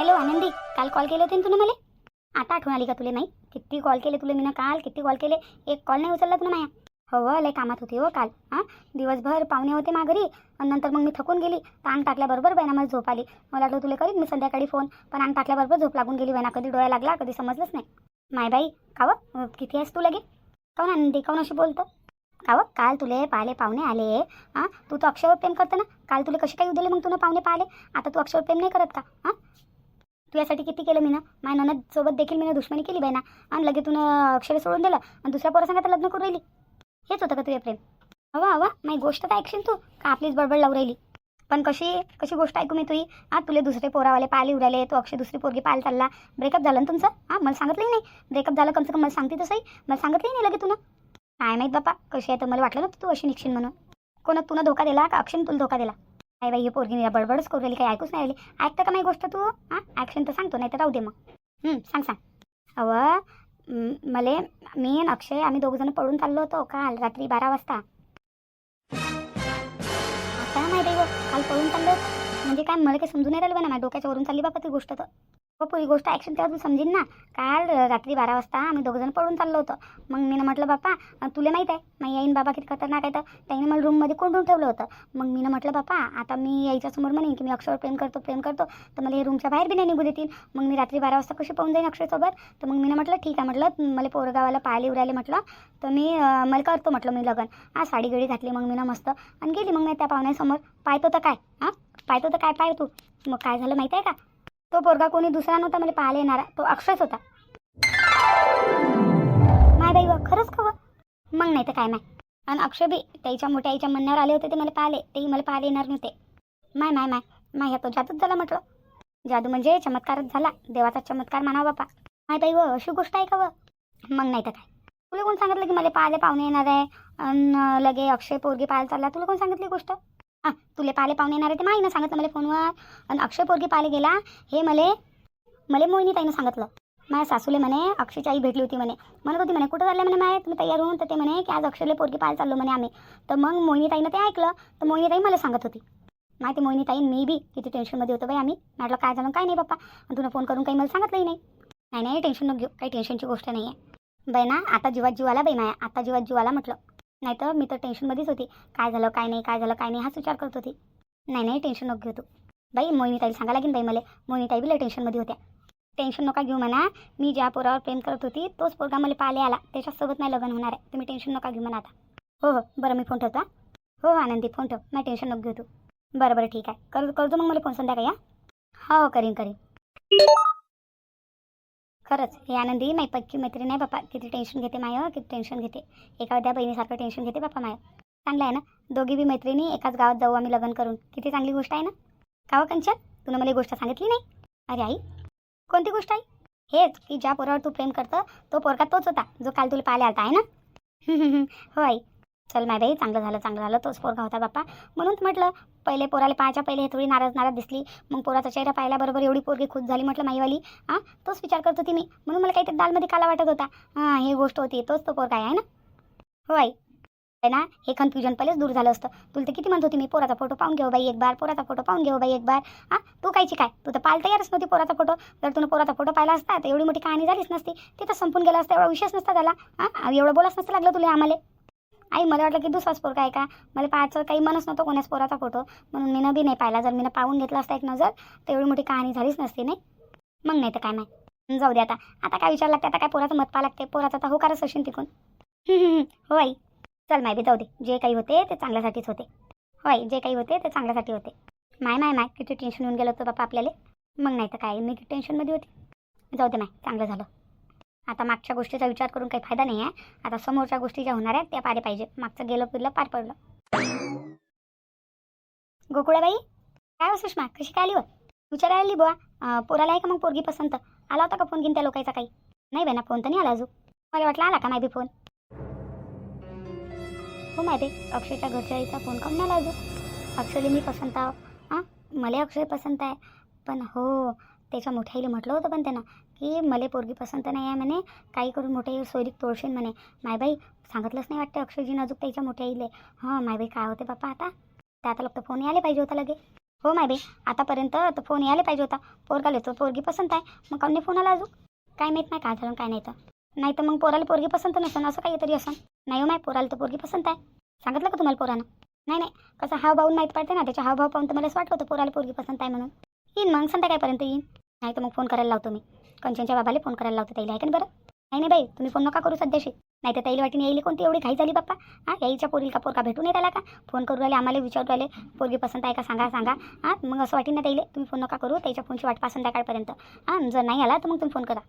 Hello आनंदी काल call केले होते ना तुला मला? आता आठवण आली का तुला नाही किती कॉल केले तुला मी काल किती कॉल केले? एक कॉल नाही उचलला तुला माया. हो लय कामात होती हो काल हां? दिवसभर पाहुणे होते माघारी आणि नंतर मग मी थकून गेली. तर अंग टाकल्याबरोबर बहिणा मला झोप आली. मला वाटलं तुला करीत मी संध्याकाळी फोन पण अंग टाकल्याबरोबर झोप लागून गेली बहिणा. कधी डोळा लागला कधी समजलंच नाही. माय बाई काव किती आहेस तू लगे? काऊन आनंदी काऊन अशी बोलतो? काव काल तुले पाहिले पाहुणे आले हां? तू तर अक्षयवर प्रेम करतो ना? काल तुला कसे काही दिले मग तुला पाहुणे पाहिले आता तू अक्षयवर प्रेम नाही करत का हां? तू यासाठी किती केलं मी ना माझ्या ननद सोबत देखील मी दुश्मनी केली बाई ना. आणि लगे तुनं अक्षर सोडून दिलं आणि दुसऱ्या पोरासंग लग्न करून राहिली. हेच होतं का तुझ्या प्रेम? हवा हवा माझी गोष्ट तर ऐकशील तू. का आपलीच बडबड लावून राहिली? पण कशी कशी गोष्ट ऐकू मी तुझी हां तुले दुसरे पोरावाले पाहिले उराले तू अक्षय दुसरी पोरगी पाहायला चालला. ब्रेकअप झालं ना तुमचं? हां मला सांगितलंही नाही. ब्रेकअप झालं कम से कम मला सांगते तसंही. मला सांगितलंही नाही लगे तुनं. काय माहीत बापा कशी आहे तर मला वाटलं ना तू अशी निघशील म्हणून. कोणा तुला धोका दिला का अक्षयने तुला धोका दिला? काय बाई पोरगी बडबडच करू राहिली काही ऐकूच नाही राहिली. ऐकतं का माझी गोष्ट तू? हां? ॲक्शन तर सांगतो नाही तर राहू दे मग. सांग सांग. अव मले मी अक्षय आम्ही दोघंजण पळून चाललो होतो काल रात्री बारा वाजता. आता माहिती आहे काल पळून चाललो म्हणजे काय मला काही समजून नाही राहिलं बा ना माझ्या डोक्याच्या वरून चालली बापा ती गोष्ट तर. हो पुरी गोष्ट ॲक्शन तेव्हा तू समजीन ना? काल रात्री बारा वाजता आम्ही दोघंजण पळून चाललो होतो. मग मी म्हटलं बापा तुला माहीत आहे मग आईन बाबा किती खतरनाक आहे तर. त्याने मला रूममध्ये कोंडून ठेवलं होतं. मग मी म्हटलं बापा आता मी यायच्या समोर म्हणेन की मी अक्षर प्रेम करतो प्रेम करतो तर मला हे रूमच्या बाहेर बी नाही निघू देतील. मग मी रात्री बारा वाजता कशी पाहून जाईन अक्षयसोबत? तर मग मी म्हटलं ठीक आहे म्हटलं मला पोरगावाला पाहायला उरायले म्हटलं तर मी मला करतो म्हटलं मी लग्न. हा साडी गडी घातली मग मी ना मस्त. आणि गेली मग मी त्या पाहुण्यासमोर. पाहतो तर काय हां? पाहतो तर काय पाय तू. मग काय झालं माहीत आहे का? तो पोरगा कोणी दुसरा नव्हता मला पाहायला येणारा. तो अक्षयच होता. माय बाई व खरंच खवं मग नाही तर काय माय? आणि अक्षय बी त्याच्या मोठ्या आईच्या म्हणण्यावर आले होते ते मला पाहिले तेही मला पाहायला येणार नव्हते. माय माय माय माय ह्या तो जादूच झाला म्हटलं. जादू म्हणजे चमत्कारच झाला. देवाचा चमत्कार मानावा बापा. माय बाई व अशी गोष्ट आहे का व? मग नाही तर काय. तुला कोण सांगितलं की मला पाहायला पाहुणे येणार आहे? लगे अक्षय पोरगी पाहायला चालला. तुला कोण सांगितली गोष्ट? हां तुले पाले पाहुणे येणार आहे ते माहीनं सांगितलं मला फोनवर. आणि अक्षय पोरगी पाहायला गेला हे मले मले मोहिनी ताईनं सांगितलं. माझ्या सासूले म्हणे अक्षयची आई भेटली होती म्हणे. म्हणत होती म्हणे कुठं चालले म्हणे माय? तुम्ही तयार होऊन तर ते म्हणे की आज अक्षयले पोरगी पाहायला चाललो म्हणे आम्ही. तर मग मोहिनी ताईनं ते ऐकलं तर मोहिनी ताई मला सांगत होती. माहिती मोहिनी ताई मी बी किती टेन्शनमध्ये होतो बाई आम्ही. म्हटलं काय झालं? काय नाही पप्पा. आणि तुला फोन करून काही मला सांगितलंही नाही. नाही नाही टेन्शन नको घेऊ. काही टेन्शनची गोष्ट नाही आहे बाई ना आता जीवात जीव आला बाई माया. आता जीवात जीव आला म्हटलं. नाही तर मी तर टेन्शनमध्येच होती. काय झालं काय नाही काय झालं काय नाही हाच विचार करत होती. नाही नाही टेन्शन नको घेऊ तू. बाई मोहिनी ताईला सांगा लागेल बाई मला. मोहिनीताई बिला टेन्शनमध्ये होत्या. टेन्शन नका घेऊ म्हणा. मी ज्या पोरावर प्रेम करत होती तोच पोरगा मला पाहिले आला. त्याच्यासोबत नाही लग्न होणार आहे. तुम्ही टेन्शन नका घेऊ म्हणा आता. हो हो बरं मी फोन ठेवता हो. हो आनंदी फोन ठेव. नाही टेन्शन नको घेऊ तू. बरं बरं ठीक आहे. कर करतो मग मला फोन संध्याकाळी या हो. हो करीन करीन. खरंच हे आनंदी माई पक्की मैत्रीण आहे बापा. किती टेन्शन घेते माय हो, किती टेन्शन घेते. एका त्या बहिणीसारखं टेन्शन घेते बापा माय. चांगलं आहे ना? दोघी बी मैत्रिणी एकाच गावात जाऊ आम्ही लग्न करून. किती चांगली गोष्ट आहे ना? काव हो कंचन? तुला मला गोष्ट सांगितली नाही? अरे आई कोणती गोष्ट आहे हेच की ज्या पोरावर तू प्रेम करतं तो पोरका तोच होता जो काल तुला पाहायला आता आहे ना? हो आई. चल माय बाई चांगलं झालं चांगलं झालं तोच पोरगा होता बाप्पा. म्हणून म्हटलं पहिले पोराला पाहायच्या पहिले थोडी नाराज नाराज दिसली. मग पोराचा चेहरा पाहिल्याबरोबर एवढी पोरगी खुश झाली म्हटलं माईवाली. हां तोच विचार करत होती मी. म्हणून मला काहीतरी दालमध्ये काला वाटत होता. हां ही गोष्ट होती तोच तो पोरगा आहे ना? हो आई. ना हे कन्फ्युजन पहिलेच दूर झालं असतं. तुला तर किती म्हणत होती मी पोराचा फोटो पाहून घेऊ बाई एक बार पोराचा फोटो पाहून घेऊ बाई एक बार. हां तू कायची काय? तू तर पाहायला तयारच नव्हती पोराचा फोटो जर तुला पोराचा फोटो पाहिला असता तर एवढी मोठी कहाणी झालीच नसती. तिथं संपून गेला असता एवढा विशेष नसता झाला. हां एवढं बोलाच नसतं लागलं तुला आम्हाला. आई मला वाटलं की दुसराच पोरगा आहे का? मला पाहायचं काही मनच नव्हतं कोणाच पोराचा फोटो म्हणून मी बी नाही पाहिला. जर मी पाहून घेतला असता एक नजर तर एवढी मोठी कहाणी झालीच नसती नाही? मग नाही तर काय नाही जाऊ दे आता. आता काय विचार लागते? आता काय पोराचं मत पा लागते? पोराचा आता होकारच असेल तिकून. होय हो आई. चल माय बी जाऊ दे. जे काही होते ते चांगल्यासाठीच होते. होय जे काही होते ते चांगल्यासाठी होते. माय माय माय. किती टेन्शन येऊन गेलं होतं बापा आपल्याला. मग नाही तर काय? मी किती टेन्शनमध्ये होते. जाऊ दे माय. चांगलं झालं. आता मागच्या गोष्टीचा विचार करून काही फायदा नाही आहे आता समोरच्या गोष्टी ज्या होणार आहेत त्या पारे पाहिजे. मागचं गेलं पिरलं पार पडलं. गोकुळाबाई काय हो सुषमा? कशी काय आली व विचारायला आली बुवा. पोराला आहे का मग पोरगी पसंत? आला होता का फोन घेऊन त्या लोकांचा काही? नाही बेना फोन तर नाही आला अजून. मला वाटलं आला का मायबी फोन? हो मायबे अक्षयच्या घरच्या आईचा फोन काऊन नाही आला अजून? अक्षयली मी पसंत आहो. हां मला अक्षय पसंत आहे. पण हो त्याच्या मोठ्या आईला म्हटलं होतं पण त्यानं. की मला पोरगी पसंत नाही आहे म्हणे काही करून मोठे सोयरीक तोडशील म्हणे. मायबाई सांगितलंच नाही वाटतं अक्षयजी अजून त्याच्या मोठ्या येईल हां मायबाई काय होते बाप्पा आता? तर आता लोक फोन यायला पाहिजे होता लगे. हो माय आतापर्यंत तर फोन यायला पाहिजे होता. पोरगाला तो पोरगी पसंत आहे. मग काऊन फोन आला अजून? काय माहीत नाही काय झालं काय नाही तर. नाही तर मग पोराला पोरगी पसंत नसेल असं काहीतरी असं नाही हो माय पोराला तर पोरगी पसंत आहे. सांगितलं का तुम्हाला पोरानं? नाही नाही. कसं हावभावून माहीत पडते ना त्याच्या हावभाव पाहून तर मला असं वाटलं होतं पोराला पोरगी पसंत आहे म्हणून. येईन मग संध्याकाळपर्यंत येईन. नाही तर मग फोन करायला लावतो मी. कंचनच्या बाबाला फोन करायला लावतो त्याला आहे का बरं? नाही नाही बाई तुम्ही फोन नका करू सध्याशी. नाही तर त्याला वाटीने येईल कोणती एवढी घाई झाली बाप्पा? हां याईच्या पोरीला का पोरका भेटून नाही राहिला का? फोन करू राहिले आम्हाला विचारू राहिले पोरगी पसंत आहे का सांगा सांगा. हां मग असं वाटेल ना त्याला तुम्ही फोन नका करू त्याच्या फोनची वाटपासून संध्याकाळपर्यंत. हां जर नाही आला तर मग तुम्ही फोन करा.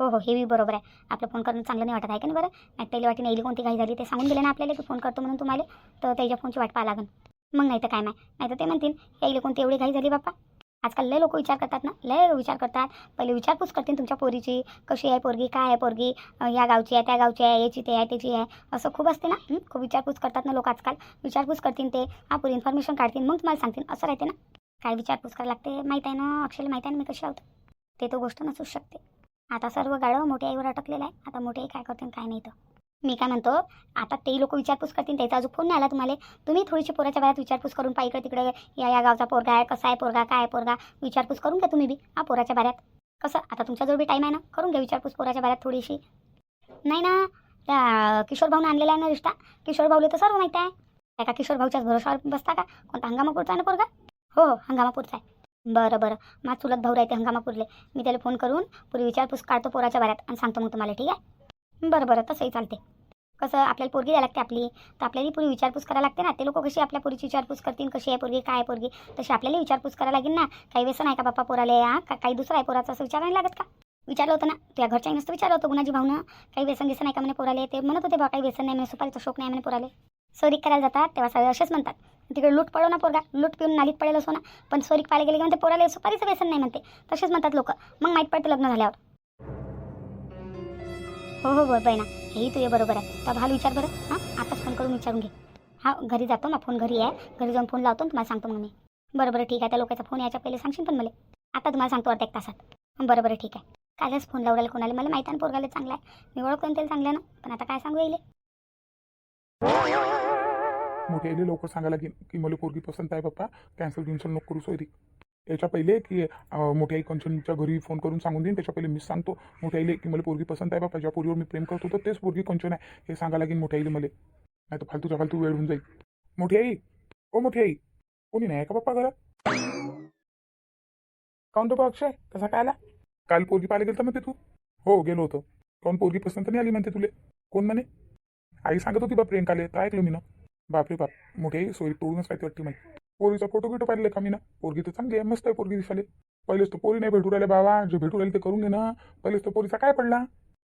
हो हो हे बी बरोबर आहे. आपलं फोन करणं चांगलं नाही वाटत आहे का नाही बरं? नाही त्याला वाटेल येईल कोणती घाई झाली ते सांगून दिले ना आपल्याला की फोन करतो म्हणून तुम्हाला तर त्याच्या फोनची वाट पाहा लागेल मग नाही तर काय नाही नाही तर ते म्हणतील यायला कोणती एवढी घाई झाली बाप्पा? आजकाल लय लोक विचार करतात ना लय विचार करतात. पहिले विचारपूस करतील तुमच्या पोरीची कशी आहे पोरगी काय आहे पोरगी या गावची आहे त्या गावची आहे याची ते आहे त्याची आहे. असं खूप असते ना खूप विचारपूस करतात ना लोक आजकाल. विचारपूस करतील ते हा पुरी इन्फॉर्मेशन काढतील मग तुम्हाला सांगतील असं राहते ना. काय विचारपूस करायला लागते माहीत आहे ना अक्षयला माहीत आहे ना मी कशी आहोत ते तो गोष्ट नसूच शकते. आता सर्व गाडं मोठ्या आईवर अटकलेलं आहे. आता मोठे आई काय करतील काय नाही तर. मी काय म्हणतो आता ते लोक विचारपूस करतील त्याचा अजून फोन नाही आला तुम्हाला. तुम्ही थोडीशी पोराच्या बाहेर विचारपूस करून पा इकडे तिकडे या या गावचा पोरगा आहे कसा आहे पोरगा काय आहे पोरगा विचारपूस करून घ्या तुम्ही बी हा पोराच्या बाऱ्यात. कसं आता तुमच्याजवळ बी टाईम आहे ना करून घ्या विचारपूस पोराच्या बाऱ्यात थोडीशी. नाही ना त्या किशोर भाऊनं आणलेला आहे ना रिश्ता किशोर भाऊले तर सर्व माहीत आहे. त्या का किशोर भाऊच्याच भरोशावर बसता का? कोणता हंगामापूरचा आहे ना पोरगा? हो हो हंगामापूरचा आहे. बरं बरं माझ चुलत भाऊ राहते हंगामापूरले. मी त्याला फोन करून पुरी विचारपूस काढतो पोराच्या बाऱ्यात आणि सांगतो मग तुम्हाला ठीक आहे? बरं बरं तसंही चालते कसं आपल्याला पोरगी द्यायला लागते आपली. तर आपल्याला पुरी विचारपूस करायला लागते ना. ते लोक कशी आपल्या पोरीची विचारपूस करतील कशी आहे पोरगी काय पोरगी? तशी आपल्याला विचारपूस करायला लागेल ना. काही व्यसन आहे का बाप्पा पोराले? हा? का काही दुसरं आहे पोराचा? असं विचारायला लागत का? विचारलं होतं ना. तुझ्या घरच्या नसतं विचारलं होतं गुणाजी भाऊनं. काही व्यसन व्यसन आहे का म्हणे पोराले? ते म्हणत होते बा काही व्यसन नाही म्हणे. सुपारीचा शोक नाही म्हणे पोराले. सोरीक करायला जातात तेव्हा सगळे असेच म्हणतात. तिकडे लूट पडो ना पोरगा. लूट पिऊन नालीत पडेल असो ना. पण सोरीक पाहायला गेले की म्हणते पोराले सुपारीचं व्यसन नाही म्हणते. तसेच म्हणतात लोक. मग माहीत पडते लग्न झाल्यावर. हो हो बरं ना. हेही तुझे बरोबर आहे. तर भाल विचार बरं. हां आताच फोन करून विचारून घे. हा घरी जातो ना फोन घरी आहे. घरी जाऊन फोन लावतो तुम्हाला सांगतो मग मी. बरं बरं ठीक आहे. त्या लोकांचा फोन यायच्या पहिले सांगशील पण मला? आता तुम्हाला सांगतो अर्ध्या एक तासात. बरं बरं ठीक आहे. कालच फोन लावलेला कोणाला? मला माहिती आहे ना पोरगाला चांगला आहे. मी ओळखून त्याला चांगलं ना. पण आता काय सांगू येईल मोठे लवकर सांगायला की मला पोरगी पसंत आहे पप्पा. कॅन्सल कॅन्सल नको करू सोयरी याच्या पहिले की मोठ्या आई कंचनच्या घरी फोन करून सांगून देईन. त्याच्या पहिले मी सांगतो. मोठ्या आईले की मला पोरगी पसंत आहे बाप्पा ज्या पोरीवर मी प्रेम करतो तर तेच पोरगी कंचन आहे. हे सांगायला लागेल मोठ्या आईले मला. नाही तर फालतूच्या फालतू वेळ होऊन जाईल. मोठी आई ओ मोठी आई कोणी नाही आहे का पप्पा घरात? काउन तो बा अक्षय कसा काय आला? काल पोरगी पाहायला गेलता म्हणते तू. हो गेलो होतो. काऊन पोरगी पसंत नाही आली म्हणते तुले? कोण म्हणे? आई सांगत होती बा प्रियंकाले. तर ऐकलं मी ना. बापरे बाप. मोठी आई सोयी तोडूनच काय वाटते माहिती पोरीचा फोटो गिटो पाहिले का मी ना पोरगी तर चांगली आहे मस्त आहे पोरगी दिसाले पहिलेच तर पोरी नाही भेटू राहिले बाबा जे भेटू राहिले ते करून घे ना. पहिलेच तर पोरीचा काय पडला?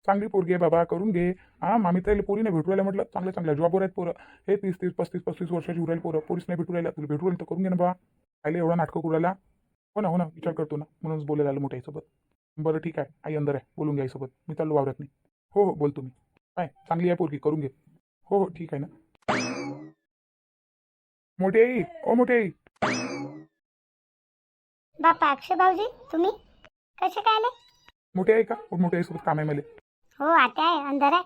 चांगली पोरगी आहे बाबा करून घे. हा मामी तर पोरी नाही भेटू राहिल्या म्हटलं. चांगल्या चांगल्या जॉबवर आहेत पोरं. हे तीस तीस पस्तीस पस्तीस वर्षाची उरायला पोरं. पोरीस नाही भेटू राहिल्या. तुला भेटू राहिलं तर करून घे ना बाबा आले एवढा नाटकं करू राहिला. हो ना हो ना विचार करतो ना. म्हणूनच बोलायला आलं मोठ्या आईसोबत बरं ठीक आहे. आई अंदर आहे. बोलून घ्या सोबत मी चाललो वावरत नाही. हो हो बोल तुम्ही काय चांगली आहे पोरगी. करून घे. हो हो ठीक आहे ना. मोठी आई ओ मोठी आई. बापा अक्षय भाऊजी तुम्ही? कसे काय आले? मोठी आई का? हो मोठी आईसोबत काम आहे मला. हो आता आहे अंदर आहे.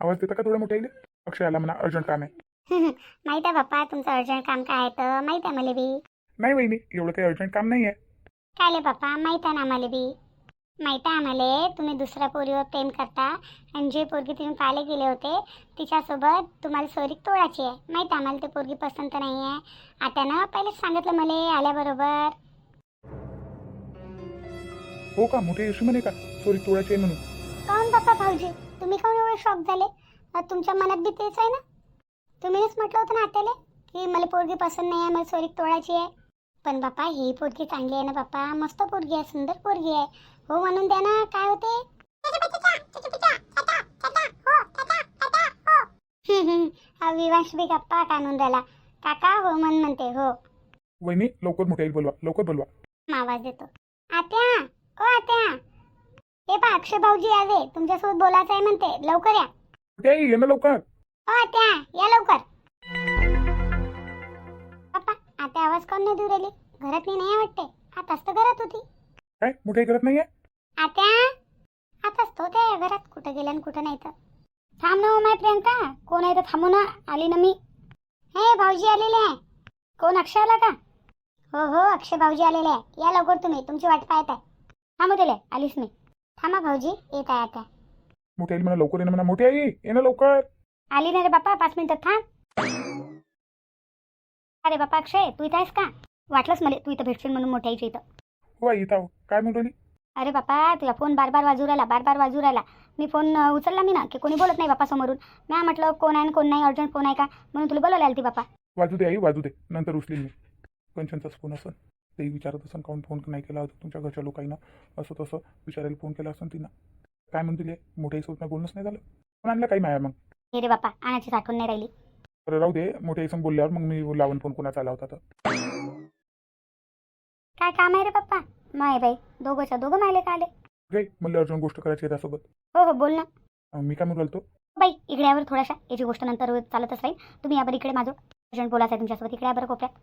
आवाज देता का थोडा मोठ्या आईले? अक्षय आला म्हणा अर्जंट काम आहे. माहीत आहे बाप्पा तुमचं अर्जंट काम काय आहे तर? माहीत आहे मला बी. नाही वहिनी एवढं काही अर्जंट काम नाही आहे काय ले बाप्पा? माहीत आहे ना आम्हाला बी. माहीत आहे आम्हाला तुम्ही दुसऱ्या पोरीवर प्रेम करता. आणि जे पोरगी तुम्ही पाहायला गेले होते तिच्यासोबत तुम्हाला सोरीक तोडायची आहे. माहीत आम्हाला ते पोरगी पसंत नाही आहे. आता ना पहिलेच सांगितलं मला आल्याबरोबर हो का मोठी अशी म्हणे का? सॉरी तोडायची आहे म्हणून. काऊन बाप्पा भाऊजी? तुम्ही काऊन एवढे शॉक झाले? अ, तुमच्या मनात बी तेच आहे ना? तुम्हीच म्हटलं होतं ना आत्याले की मला पोरगी पसंत नाही आहे मला सोरीक तोडायची आहे. पण बाप्पा ही पोरगी चांगली आहे ना बाप्पा मस्त पोरगी आहे सुंदर पोरगी आहे. हो म्हणून द्या ना. काय होते? विवांश बी गप्पा काढून द्याला काका हो म्हण म्हणते हो. वहिनी लवकर मोठ्या बोलवा. लवकर बोलवा. आवाज देतो. आत्या ओ आत्या. हे पा अक्षय भाऊजी आले. तुमच्यासोबत बोलायचं आहे म्हणते. लवकर या. आई ये ना लवकर. ओ आत्या या लवकर. पप्पा आता आवाज कोण नाही देऊ राहिली? घरात मी नाही वाटते. आताच तर घरात होती. काय? मोठी करत नाहीये? आत्या आताच तो त्या घरात कुठं गेल्या आणि कुठं नाही तर. थांब ना हो माय प्रियंका कोण आहे तर थांबू ना आली ना मी. हे भाऊजी आलेले आहे. कोण अक्षय आला का? हो हो अक्षय भाऊजी आलेले आहे. या लवकर तुम्ही तुमची वाट पाहत आहे. थांबू दिले आलीस मी. थांबा भाऊजी येत आहे आता. मोठी आई म्हणा लवकर ये ना म्हणा. मोठी आई ये ना लवकर. आली ना रे बापा पाच मिनिटात थांब. अरे बापा अक्षय तू इथं आहेस का? वाटलंच मला तू इथं भेटशील म्हणून मोठ्या आईच्या इथं. हो आई इथं आहो. काय म्हणून राहिली? अरे बापा तुझा फोन बार बार वाजू राहिला बार बार वाजू राहिला. मी फोन उचलला मी ना की कोणी बोलत नाही बापा समोरून मी म्हटलं कोण आहे कोण नाही? अर्जंट फोन आहे का? म्हणून तुला बोलायला आली ती बापा. वाजू दे आई वाजू दे. नंतर उचलीन मी. कंचनचाच फोन असन ते विचारत असन काऊन फोन नाही केला होता तुमच्या घरच्या लोकांना? असं तसं विचारायला फोन केला असन तिनं. काय म्हणतील मोठ्या आईसोबत नाही बोलणंच नाही झालं. पण आणलं काही माया मग? हे रे बापा आणायची आठवण नाही राहिली. बरं राहू दे मोठ्या आईसंग बोलल्यावर मग मी लावून फोन कोणाचा आला होता तर. काय काम आहे रे पप्पा माय बाई दोघंच्या दोघं मायले का आले? गे मला अर्जंट गोष्ट करायची आहे त्यासोबत. हो हो बोल ना. अं, मी काय म्हणून राहिलो बाई इकडे यावर थोड्याशा याची गोष्ट नंतर चालतच राहील. तुम्ही यावर इकडे माझं. अर्जंट बोलायचं आहे तुमच्यासोबत इकडे यावर कोपऱ्यात.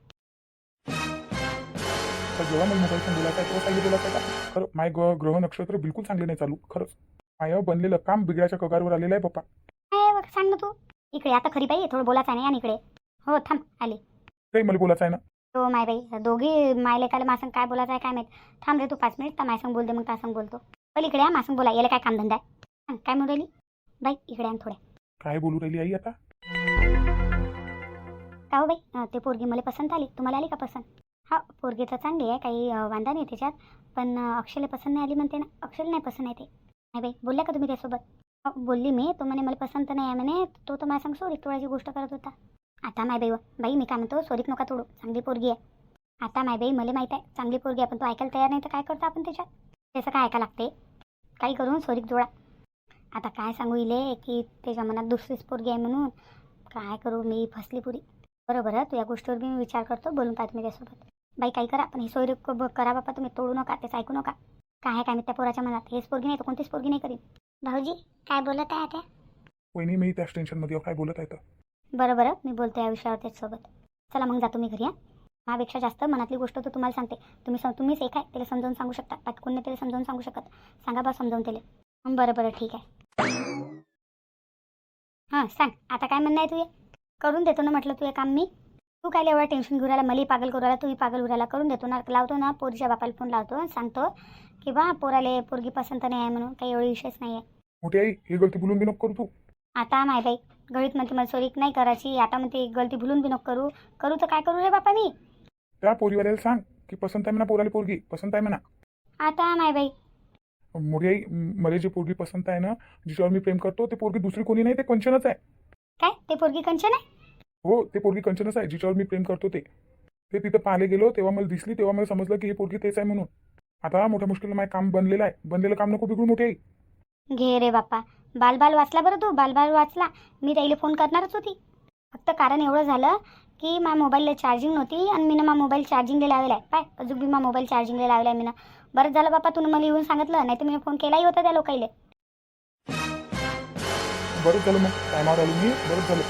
तर जेव्हा मला मोबाईल फोन आहे तेव्हा बोलायचं आहे का? खरं माय ग ग्रह नक्षत्र बिलकुल चांगले नाही चालू खरंच. माय बनलेलं काम बिघड्याच्या कगारवर आलेलं आहे पप्पा. काय बघ सांग ना तू. इकडे आता खरी बाई थोडं बोलायचं आहे ना आणि इकडे. हो थांब आली. काही मला बोलायचं आहे ना. हो माय बाई दोघी मायले काले मासंग काय बोलायचं आहे काय माहीत. थांब रे तू पाच मिनिट तर मायसंग बोलते मग तासंग बोलतो. पहिले इकडे या मासंग बोला याला काय कामधंदा आहे? सांग, काय म्हणून राहिली? बाई इकडे आण थोड्या. काय बोलू राहिली आई आता? का हो बाई ते पोरगी मला पसंत आली. तुम्हाला आली का पसंत? हा पोरगी तर चांगली आहे काही अं, वांधा नाही त्याच्यात. पण अं, अक्षयला पसंत नाही आली म्हणते ना. अक्षयला नाही पसंत आहे ते. नाही बाई बोलल्या का तुम्ही त्यासोबत? हो, बोलली मी तो म्हणे मला पसंत नाही आहे म्हणे. तो तर माझ्या सांग सोरीक तोडायची गोष्ट करत होता. आता माय बाई बाई मी काय म्हणतो सोरीक नका तोडू. चांगली पोरगी आहे. आता माय बाई मला माहीत आहे चांगली पोरगी आहे पण तो ऐकायला तयार नाही तर काय करतो आपण त्याच्यात? त्याचं काय ऐका लागते? काही करून सोरीक जोडा. आता काय सांगू इले की त्याच्या मनात दुसरीच पोरगी आहे म्हणून काय करू मी फसली पुरी. बरोबर आहे तू या गोष्टीवर मी विचार करतो बोलून पाहतो मी त्यासोबत. बाई काही करा पण ही सोयरी करा बापा तुम्ही तोडू नका तेच ऐकू नका. काय आहे काय मी त्या पोराच्या मनात? हेच पोरगी नाही तर कोणतीच पोरगी नाही करीन. भाऊजी काय बोलत आहे आता? वहिनी मी त्याच टेन्शनमध्ये काय बोलत आहे तर? बरं बरं. मी बोलतो या विषयावर त्याच्यासोबत. चला मग जातो मी घरी या माझ्यापेक्षा जास्त मनातली गोष्ट तर तुम्हाला सांगते. तुम्ही सम तुम्हीच एक आहे त्याला समजावून सांगू शकता. बाकी कोणी त्याला समजावून सांगू शकत. सांगा बा समजावून त्याला. बरं बरं ठीक आहे. हां सांग. आता काय म्हणणं आहे तुझे? करून देतो ना म्हटलं तुझे काम मी. तू काय एवढा टेन्शन घेऊन राहिला मलाही पागल करू राहिला तूही पागल उरायला करून देतो ना लावतो ना. पोरीच्या बापाला फोन लावतो आणि सांगतो की बा पोराले पोरगी पसंत नाही आहे म्हणून काही एवढी विषयच नाही आहे मोठी आई ही गलती बोलून बी नको करू तू. आता माय बाई. गळीत म्हणते मला सोरीक नाही करायची. आता म्हणते गलती भुलून बी नको करू. करू तर काय करू रे बापा मी? त्या पोरीवाल्याला सांग की पसंत आहे म्हणा पोराला पोरगी. पसंत आहे म्हणा. आता माय बाई. मोठी आई म- मला जी पोरगी पसंत आहे ना जिच्यावर मी प्रेम करतो ते पोरगी दुसरी कोणी नाही ते कंचनच आहे. काय? ते पोरगी कंचन आहे? हो ते पोरगी कंचनच आहे. जिच्यावर मी प्रेम करतो ते. ते तिथं पाहिले गेलो तेव्हा मला दिसली तेव्हा मला समजलं की हे पोरगी तेच आहे म्हणून. आता मोठ्या मुश्किल माझं काम बनलेलं आहे. बनलेलं काम नको बिघडू मोठी घे रे बाप्पा बालबाल वाचला बरं तू? बालबाल वाचला. मी त्याला फोन करणारच होती. फक्त कारण एवढं झालं की माझ्या मोबाईलला चार्जिंग नव्हती आणि मी मा मोबाईल चार्जिंगला लावला आहे पाय अजून बी मा मोबाईल चार्जिंगला लावला आहे मी बरंच झालं बाप्पा तुम्ही मला येऊन सांगितलं नाही तर मी फोन केलाही होता त्या लोकाईले. बरंच झालं मग. टायमावर आलो मी. बरंच झालं.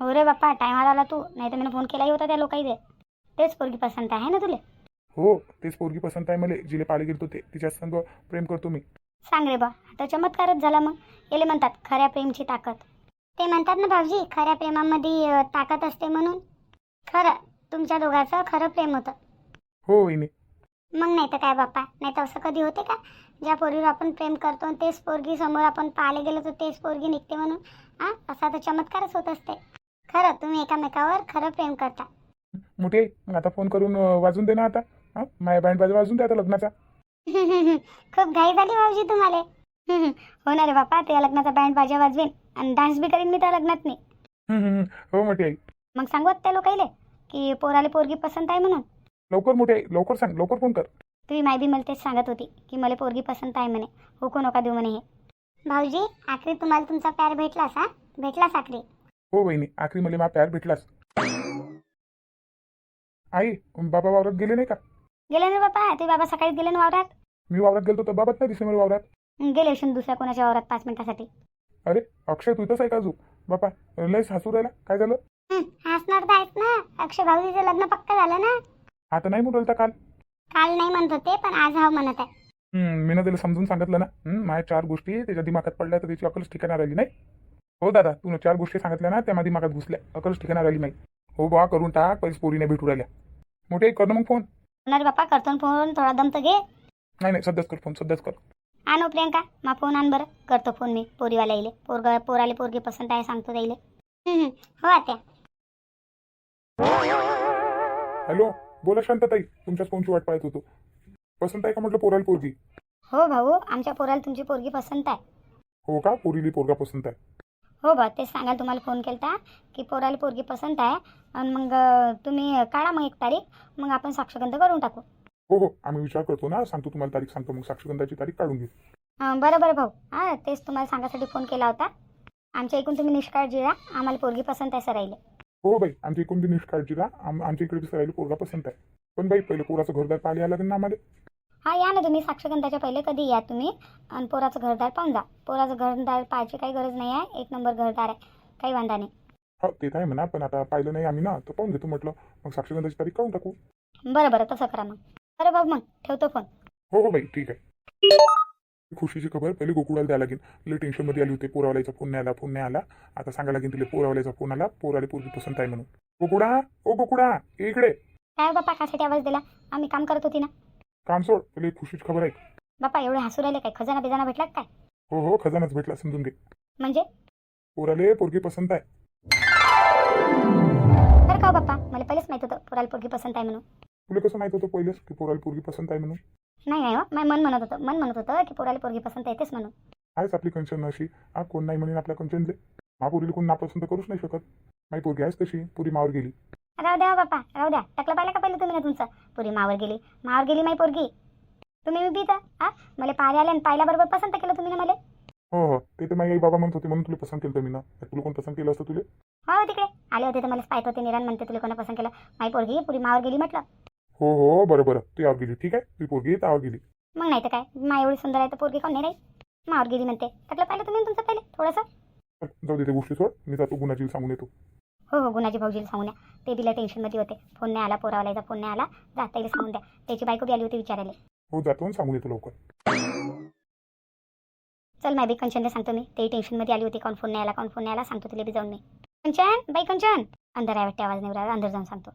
हो रे बाप्पा टायमावर आला तू. नाही तर मी फोन केलाही होता त्या लोकाईले. तेच पोरगी पसंत आहे ना तुले? हो तेच पोरगी पसंत आहे मला. जिले पाले गेलतो ते. तिच्या संग प्रेम करतो मी. सांग रे बा आता चमत्कारच झाला मग. याले म्हणतात खऱ्या प्रेमची ताकद. ते म्हणतात ना भाऊजी खऱ्या प्रेमामध्ये ताकद असते म्हणून. खरं तुमच्या दोघांचं खरं प्रेम होतं. हो वहिनी. मग नाही तर काय बाप्पा? नाही तर असं कधी होते का? ज्या पोरीवर आपण प्रेम करतो आणि तेच पोरगी समोर आपण पाहायला गेलो तर तेच पोरगी निघते म्हणून हा असा तर चमत्कारच होत असते. खरं तुम्ही एकामेकावर खरं प्रेम करता. मोठी मग आता फोन करून अं, वाजून दे ना आता. हां? माझ्या बँड बाजू वाजून दे आता लग्नाचा. खूप घाई झाली भाऊजी तुम्हाला. हो ना रे बाप्पा त्या लग्नाचा बँड बाजा वाजवेन आणि डान्स बी करीन मी त्या लग्नात नाही. हो मोठी. आई मग सांगू त्या लोकाईले की पोराले पोरगी पसंत आहे म्हणून? लवकर मोठी आई लवकर सांग लवकर फोन कर. तुम्ही माय बी मला तेच सांगत होती की मला पोरगी पसंत आहे म्हणे. हुकू नका देऊ म्हणे हे. भाऊजी आखरी तुम्हाला तुमचा प्यार भेटलास हा? भेटलास आखरी? हो वहिनी आखरी मला मा प्यार भेटलाच आई बाबा वावरात गेले नाही का? गेले ना बापा? ते बाबा सकाळी गेले ना वावरात? मी वावरात गेलो तर बाबाच नाही दिसले मला वावरात. गेले असून दुसऱ्या कोणाच्या वावरात पाच मिनिटासाठी. अरे अक्षय तू इथंच आहे का अजून? बापा लयच हसू राहिला. काय झालं? हसणार तर आहेस ना. अक्षय भाऊजीचं लग्न पक्क झालं ना. आता नाही म्हणून काल. काल नाही म्हणत होते पण आज हा म्हणत आहे. मी ना त्याला समजून सांगितलं ना. हम्म, माझ्या चार गोष्टी त्याच्या दिमागात पडल्या तर त्याची अकलच ठिकाणा राहिली नाही. हो दादा तू चार गोष्टी सांगितल्या ना त्या माझ्या दिमागात घुसल्या. अकलच ठिकाणा राहिली नाही. हो बा करून टाक पैसे पोरी नाही भेटू राहिल्या. मोठे कर ना मग फोन. होणार बाप्पा करतो ना फोन थोडा दम तर घे. नाही नाही सध्याच कर फोन सध्याच कर. आण हो प्रियंका मा फोन आण बरं. करतो फोन मी पोरीवाला येईल पोरग पोराले पोरगी पसंत आहे सांगतो हम्म, हम्म. हो आत्या. हॅलो बोला शांतताई तुमच्याच फोनची वाट पाहत होतो. पसंत आहे का म्हटलं पोराला पोरगी? हो भाऊ आमच्या पोराला तुमची पोरगी पसंत आहे. हो का? पोरीली पोरगा पसंत आहे. हो बा तेच सांगायला तुम्हाला फोन केला की पोराला पोरगी पसंत आहे. आणि मग तुम्ही काढा मग एक तारीख मग आपण साक्षगंध करून टाकू. हो हो आम्ही विचार करतो ना सांगतो तुम्हाला तारीख सांगतो मग साक्षगंधाची तारीख काढून घेऊ. बरं बरं भाऊ. हां तेच तुम्हाला सांगायसाठी फोन केला होता. आमच्या ऐकून तुम्ही निष्काळजी राहा आम्हाला पोरगी पसंत आहे सराईले हो बाई आमच्या इकडून निष्काळजी राहा. आम आमच्या इकडे बी सरायला पोरगा पसंत आहे. पण बाई पहिले पोराचं घरदार पाहिले आला ना आम्हाला. हा या ना तुम्ही साक्षगंधाच्या पहिले कधी या तुम्ही? आणि पोराचं घरदार पाहून जा. पोराचं घरदार पाहायची काही गरज नाही आहे. एक नंबर घरदार आहे. काही वांधा नाही. हो ते तर आहे म्हणा पण आता पाहिलं नाही आम्ही ना तर पाहून घेतो म्हटलं. मग साक्षगंधाची तारीख काढून टाकू. बरं बरं तसं करा मग. बरं भाऊ मग ठेवतो फोन. हो हो बाई ठीक आहे. खुशीची खबर पहिले गोकुळाला द्यायला लागेल. लई टेन्शनमध्ये आली होती. पोरावाल्याचा फोन नाही आला फोन नाही आला. आता सांगायला लागेल तिला पोरावाल्याचा फोन आला. पोराला पोरगी पसंत आहे म्हणून. गोकुळा ओ गोकुळा इकडे. काय बाप्पा कासाठी आवाज दिला? आम्ही काम करत होती ना. काम सोड पहिले खुशीची खबर आहे बाप्पा एवढे हसू राहिले काय? खजाना बिजाना भेटला का काय? हो हो खजानाच भेटला समजून घे. म्हणजे? पोराले पोरगी पसंत आहे. बरं का हो बाप्पा मला पहिलेच माहीत होतं पोराला पोरगी पसंत आहे म्हणून. तुला कसं माहीत होतं पहिलेच की पोराला पोरगी पसंत आहे म्हणून? नाही नाही हो माझं मन म्हणत होतं मन म्हणत होतं की पोराला पोरगी पसंत आहे तेच म्हणून. आहेच आपली कंचन अशी. हा कोण नाही म्हणेन आपल्या कंचनले महापुरीला कोण नापसंत करूच नाही शकत. माही पोरगी आहेच तशी पुरी मावर गेली. राहू द्या हो बाप्पा राहू द्या. टकलं पाहिलं का पहिलं तुम्ही ना तुमचं? पुरी मावर गेली. मावर गेली माई पोरगी. तुम्ही मी बीता हा? मला पाहायला आले आणि पाहिल्याबरोबर पसंत केलं तुम्ही ना मला? हो हो. ते तर माझी आई बाबा म्हणत होते म्हणून तुला पसंत केलं मी ना. तुला कोण पसंत केलं असतं तुला? हो तिकडे. आले होते तर मला पाहत होते निरान म्हणते तुला कोणा पसंत केलं? माई पोरगी पुरी मावर गेली म्हटलं. हो हो. बरं बरं. तू यावर गेली. ठीक आहे. तुझी पोरगी त्यावर गेली. मग नाही तर काय? मा एवढी सुंदर आहे तर पोरगी कोण नाही मावर गेली म्हणते. टकलं पाहिलं तुम्ही तुमचं पहिले थोडंसं? जाऊ दे त्या गोष्टी सोड. मी जातो गुणाची सांगून येतो. हो हो गुणाजी भाऊजीला सांगून द्या. ते बिला टेन्शनमध्ये होते. फोन नाही आला पोरावाल्याचा फोन नाही आला. जाता येईल सांगून द्या. त्याची बायको बी आली होती विचारायला. हो जातो आणि सांगून येतो लवकर. चल माय बी कंचनला सांगतो मी. तेही टेन्शनमध्ये आली होती. कोण फोन नाही आला कोण फोन नाही आला सांगतो तिला बी जाऊन मी. कंचन बाई कंचन. अंदर आहे वाटते आवाज नाही अंदर जाऊन सांगतो.